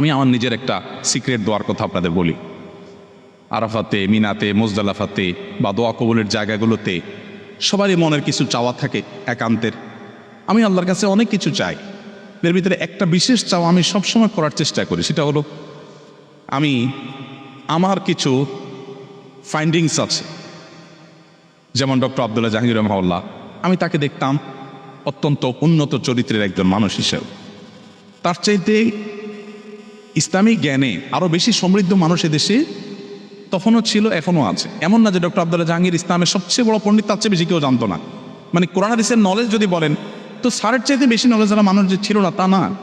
আমি আমার নিজের একটা সিক্রেট দোয়ার কথা আপনাদের বলি। আরাফাতে, মিনাতে, মোজদালাফাতে বা দোয়া কবলের জায়গাগুলোতে সবারই মনের কিছু চাওয়া থাকে একান্তের। আমি আল্লাহর কাছে অনেক কিছু চাই। এর ভিতরে একটা বিশেষ চাওয়া আমি সবসময় করার চেষ্টা করি, সেটা হলো আমি আমার কিছু ফাইন্ডিংস আছে। যেমন ডক্টর আবদুল্লাহ জাহাঙ্গীর রহমাউল্লাহ আমি তাকে দেখতাম অত্যন্ত উন্নত চরিত্রের একজন মানুষ হিসেবে। তার চাইতে ইসলামিক জ্ঞানে আরও বেশি সমৃদ্ধ মানুষ এদেশে তখনও ছিল, এখনও আছে। এমন না যে ডক্টর আবদুল্লাহ জাহাঙ্গীর ইসলামের সবচেয়ে বড় পণ্ডিত তার চেয়ে বেশি কেউ জানতো না। মানে কোরআন হাদিসের নলেজ যদি বলেন, তো স্যারের চাইতে বেশি নলেজ যারা মানুষ যে ছিল না, তা না।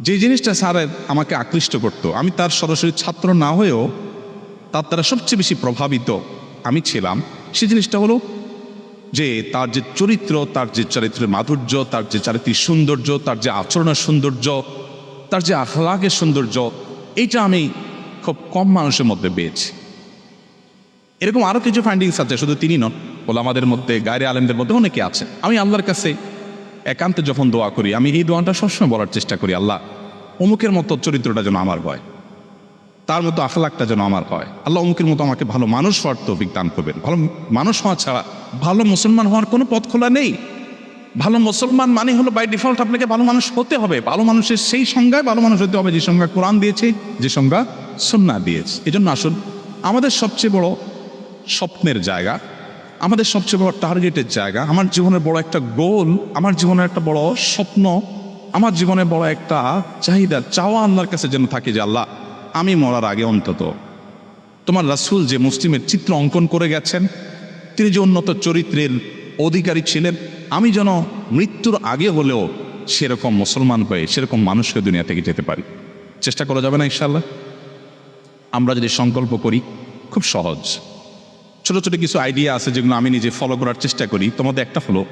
যে জিনিসটা স্যারের আমাকে আকৃষ্ট করত, আমি তার সরাসরি ছাত্র না হয়েও তার দ্বারা সবচেয়ে বেশি প্রভাবিত আমি ছিলাম, সে জিনিসটা হলো যে তার যে চরিত্র, তার যে চরিত্রের মাধুর্য, তার যে চারিত্রিক সৌন্দর্য, তার যে আচরণের সৌন্দর্য তার যে আখলাগের সৌন্দর্য, এইটা আমি খুব কম মানুষের মধ্যে পেয়েছি। এরকম আরও কিছু ফাইন্ডিংস আছে, শুধু তিনি নন, ওলামাদের মধ্যে, গায়রে আলেমদের মধ্যে অনেকে আছে আমি আল্লাহর কাছে একান্তে যখন দোয়া করি, আমি এই দোয়াটা সবসময় বলার চেষ্টা করি, আল্লাহ, অমুকের মতো চরিত্রটা যেন আমার হয়, তার মতো আখলাকটা যেন আমার হয়। আল্লাহ অমুকের মতো আমাকে ভালো মানুষ হওয়ার তৌফিক দান করবেন। ভালো মানুষ হওয়া ছাড়া ভালো মুসলমান হওয়ার কোনো পথ খোলা নেই। ভালো মুসলমান মানে হলো বাই ডিফল্ট আপনাকে ভালো মানুষ হতে হবে। ভালো মানুষের সেই সংজ্ঞায় ভালো মানুষ হতে হবে, যে সংজ্ঞা কোরআন দিয়েছে, যে সংজ্ঞা সন্না দিয়েছে। এই জন্য আসুন, আমাদের সবচেয়ে বড় স্বপ্নের জায়গা, আমাদের সবচেয়ে বড় টার্গেটের জায়গা, আমার জীবনের বড় একটা গোল আমার জীবনের একটা বড় স্বপ্ন, আমার জীবনে বড় একটা চাহিদা, চাওয়া আল্লাহর কাছে যেন থাকে যে, আল্লাহ, আমি মরার আগে অন্তত তোমার রাসুল যে মুসলিমের চিত্র অঙ্কন করে গেছেন, তিনি যে উন্নত চরিত্রের অধিকারী ছিলেন আমি যেন মৃত্যুর আগে হলেও সেরকম মুসলমান হয়ে, সেরকম মানুষকে দুনিয়া থেকে যেতে পারি। চেষ্টা করা যাবে না ইনশাল্লাহ আমরা যদি সংকল্প করি, খুব সহজ। ছোট ছোট কিছু আইডিয়া আছে যেগুলো আমি নিজে ফলো করার চেষ্টা করি, তোমাদের একটা হলো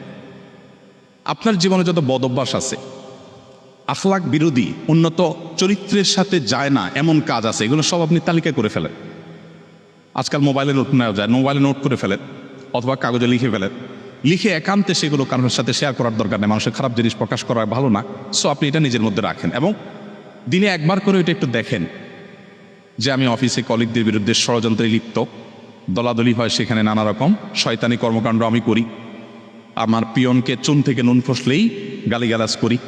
আপনার জীবনে যত বদ অভ্যাস আছে আফলাক বিরোধী, উন্নত চরিত্রের সাথে যায় না এমন কাজ আছে, এগুলো সব আপনি তালিকা করে ফেলেন। আজকাল মোবাইলে নোট নেওয়া যায়, মোবাইলে নোট করে ফেলেন, অথবা কাগজে লিখে ফেলেন। লিখে একান্তে সেগুলো কারোর সাথে শেয়ার করার দরকার নেই। মানুষের খারাপ জিনিস প্রকাশ করা ভালো না। সো আপনি এটা নিজের মধ্যে রাখেন এবং দিনে একবার করে এটা একটু দেখেন যে আমি অফিসে কলিগদের বিরুদ্ধে ষড়যন্ত্রে লিপ্ত। দলাদলি হয় সেখানে নানা রকম। শয়তানি কর্মকাণ্ড আমি করি। আমার পিয়নকে চুন থেকে নুন ফসলেই গালিগালাজ করি।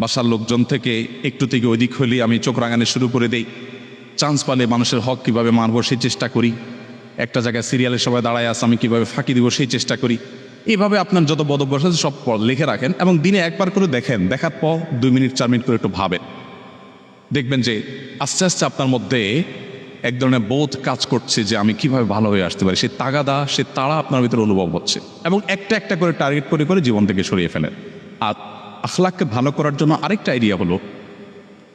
বাসার লোকজন থেকে একটু থেকে ওইদিক হলেই আমি চোখ রাঙানো শুরু করে দেই। চান্স পালে মানুষের হক কীভাবে মারবো সেই চেষ্টা করি। একটা জায়গায় সিরিয়ালের সবাই দাঁড়ায় আস আমি কীভাবে ফাঁকি দিব সেই চেষ্টা করি। এইভাবে আপনার যত বদভ্যাস আছে সব লিখে রাখেন এবং দিনে একবার করে দেখেন। দেখার পর দুই মিনিট, চার মিনিট করে একটু ভাবেন। দেখবেন যে আস্তে আস্তে আপনার মধ্যে এক ধরনের বোধ কাজ করছে যে আমি কীভাবে ভালো হয়ে আসতে পারি। সে তাগাদা সে তাড়া আপনার ভিতরে অনুভব হচ্ছে এবং একটা একটা করে টার্গেট করে করে জীবন থেকে সরিয়ে ফেলেন। আর আখলাককে ভালো করার জন্য আরেকটা আইডিয়া হলো,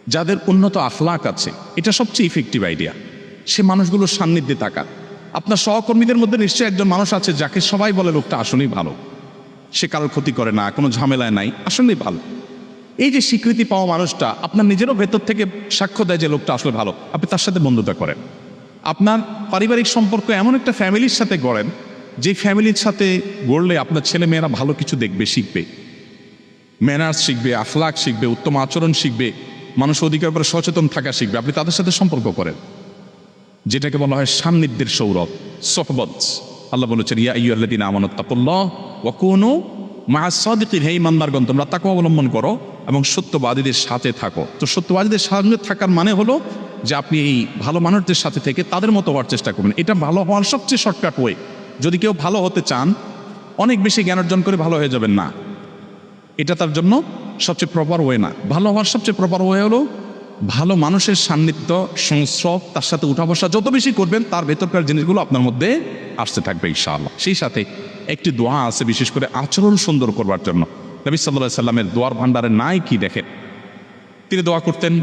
যাদের উন্নত আখলাক আছে, এটা সবচেয়ে ইফেক্টিভ আইডিয়া সে মানুষগুলোর সান্নিধ্যে থাকা আপনার সহকর্মীদের মধ্যে নিশ্চয়ই একজন মানুষ আছে যাকে সবাই বলে লোকটা আসলেই ভালো। সে কারোর ক্ষতি করে না, কোনো ঝামেলায় নাই, আসলেই ভালো। এই যে স্বীকৃতি পাওয়া মানুষটা, আপনার নিজেরও ভেতর থেকে সাক্ষ্য দেয় যে লোকটা আসলে ভালো। আপনি তার সাথে বন্ধুতা করেন। আপনার পারিবারিক সম্পর্ক এমন একটা ফ্যামিলির সাথে গড়েন, যে ফ্যামিলির সাথে গড়লে আপনার ছেলে মেয়েরা ভালো কিছু দেখবে, শিখবে। ম্যানার্স শিখবে আখলাক শিখবে, উত্তম আচরণ শিখবে মানুষ অধিকার উপরে সচেতন থাকা শিখবে। আপনি তাদের সাথে সম্পর্ক করেন। যেটাকে বলা হয় সান্নিধ্যের সৌরভ সহবত আল্লাহ বলেছেন, ইয়া ইয়ুল্লাদিন আমানত্তাকুল্লাহ ওয়া কুনু মা সাদিকিন। হে ইমানদারগণ তোমরা তাকে অবলম্বন করো এবং সত্যবাদীদের সাথে থাকো। তো সত্যবাদীদের সঙ্গে থাকার মানে হলো যে আপনি এই ভালো মানুষদের সাথে থেকে তাদের মতো হওয়ার চেষ্টা করবেন। এটা ভালো হওয়ার সবচেয়ে শর্টকাট ওয়ে। যদি কেউ ভালো হতে চান, অনেক বেশি জ্ঞান অর্জন করে ভালো হয়ে যাবেন না। এটা তার জন্য সবচেয়ে প্রপার ওয়ে না। ভালো হওয়ার সবচেয়ে প্রপার ওয়ে হলো ভালো মানুষের সান্নিধ্য, সংস্রব, তার সাথে উঠা বসা যত বেশি করবেন, তার ভেতরকার জিনিসগুলো আপনার মধ্যে আসতে থাকবে ইনশাআল্লাহ। সেই সাথে একটি দোয়া আছে, বিশেষ করে আচরণ সুন্দর করবার জন্য। নবী সাল্লাহ সাল্লামের দোয়ার ভান্ডারে নাই কি দেখেন? তিনি দোয়া করতেন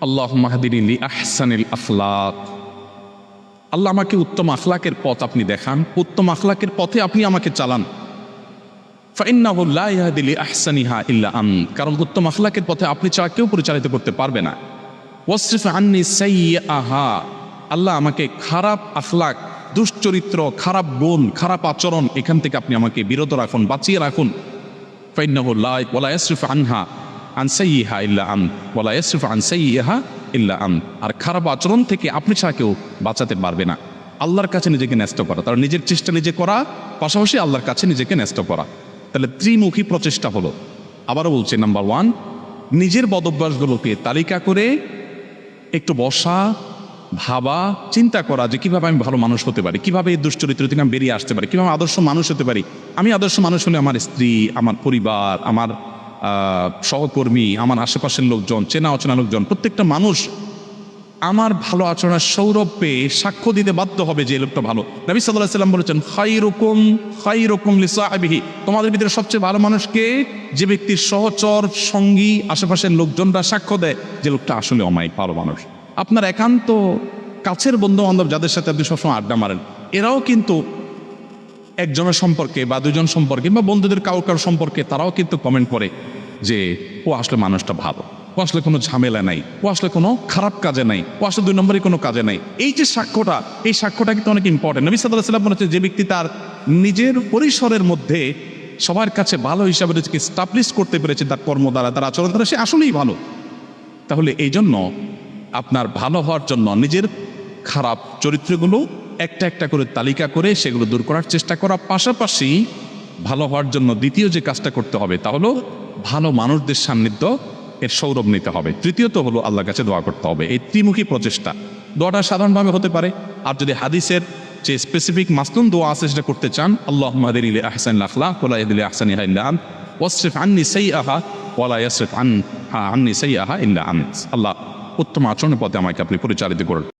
আল্লাহ মাহাদিনী আহসানিল আখলাক। আল্লাহ আমাকে উত্তম আখলাকের পথ আপনি দেখান, উত্তম আখলাকের পথে আপনি আমাকে চালান। কারণ উত্তম আখলাকের পথে আপনি ছাড়া কেউ পরিচালিত করতে পারবে না। ওয়াসরিফ আন্নি আহা আল্লাহ আমাকে খারাপ আখলাক, দুশ্চরিত্র, খারাপ গুণ খারাপ আচরণ এখান থেকে আপনি আমাকে বিরত রাখুন, বাঁচিয়ে রাখুন। ফাইন্নাহু লা ওয়ালা ইয়াসরিফ আনহা আন আর খারাপ আচরণ থেকে আপনি ছাড়া কেউ বাঁচাতে পারবে না। আল্লাহর কাছে নিজেকে ন্যস্ত করা, তার নিজের চেষ্টা নিজে করা, পাশাপাশি আল্লাহর কাছে নিজেকে ন্যস্ত করা। তাহলে ত্রিমুখী প্রচেষ্টা হলো। আবারও বলছি নাম্বার ওয়ান নিজের বদভ্যাসগুলোকে তালিকা করে একটু বসা, ভাবা, চিন্তা করা যে কীভাবে আমি ভালো মানুষ হতে পারি, কীভাবে এই দুশ্চরিত্র থেকে আমি বেরিয়ে আসতে পারি, কীভাবে আদর্শ মানুষ হতে পারি। আমি আদর্শ মানুষ হলে আমার স্ত্রী, আমার পরিবার, আমার সহকর্মী, আমার আশেপাশের লোকজন চেনা অচেনা লোকজন, প্রত্যেকটা মানুষ আমার ভালো আচরণের সৌরভ পেয়ে সাক্ষ্য দিতে বাধ্য হবে যে লোকটা ভালো। নবী সাল্লাহ সাল্লাম বলেছেন হাই রকম হাই রকম লিসাহিহি তোমাদের ভিতরে সবচেয়ে ভালো মানুষকে যে ব্যক্তির সহচর, সঙ্গী, আশেপাশের লোকজনরা সাক্ষ্য দেয়, যে লোকটা আসলে অমায়িক, ভালো মানুষ। আপনার একান্ত কাছের বন্ধু বান্ধব যাদের সাথে আপনি সবসময় আড্ডা মারেন, এরাও কিন্তু একজনের সম্পর্কে বা দুজন সম্পর্কে বা বন্ধুদের কারও কারও সম্পর্কে তারাও কিন্তু কমেন্ট করে যে, ও আসলে মানুষটা ভালো। ও আসলে কোনো ঝামেলা নাই, ও আসলে কোনো খারাপ কাজে নাই, ও আসলে দুই নম্বরে কোনো কাজে নাই। এই যে সাক্ষ্যটা, এই সাক্ষ্যটা কিন্তু অনেক ইম্পর্টেন্ট নবী সাল্লাহ সাল্লাম বলেছে যে ব্যক্তি তার নিজের পরিসরের মধ্যে সবার কাছে ভালো হিসাবে নিজেকে স্টাবলিশ করতে পেরেছে তার কর্ম দ্বারা, তার আচরণ দ্বারা, সে আসলেই ভালো। তাহলে এই জন্য আপনার ভালো হওয়ার জন্য নিজের খারাপ চরিত্রগুলো একটা একটা করে তালিকা করে সেগুলো দূর করার চেষ্টা করা, পাশাপাশি ভালো হওয়ার জন্য দ্বিতীয় যে কাজটা করতে হবে তা হলো ভালো মানুষদের সান্নিধ্য এর সৌরভ নিতে হবে। তৃতীয়ত হলো আল্লাহর কাছে দোয়া করতে হবে। এই ত্রিমুখী প্রচেষ্টা দোয়াটা সাধারণভাবে হতে পারে। আর যদি হাদিসের যে স্পেসিফিক মাসনুন দোয়া আছে সেটা করতে চান আল্লাহ মাদিল আহসান আখলা কোলা আহসান ইহাইল্লাহ ওয়াসরিফ আন্নি সেই আহা ওয়ালা ইয়াসরিফ আন হা আন্নি সেই আহা ইল্লা আন আল্লাহ উত্তম আচরণের পথে আমাকে আপনি পরিচালিত করুন।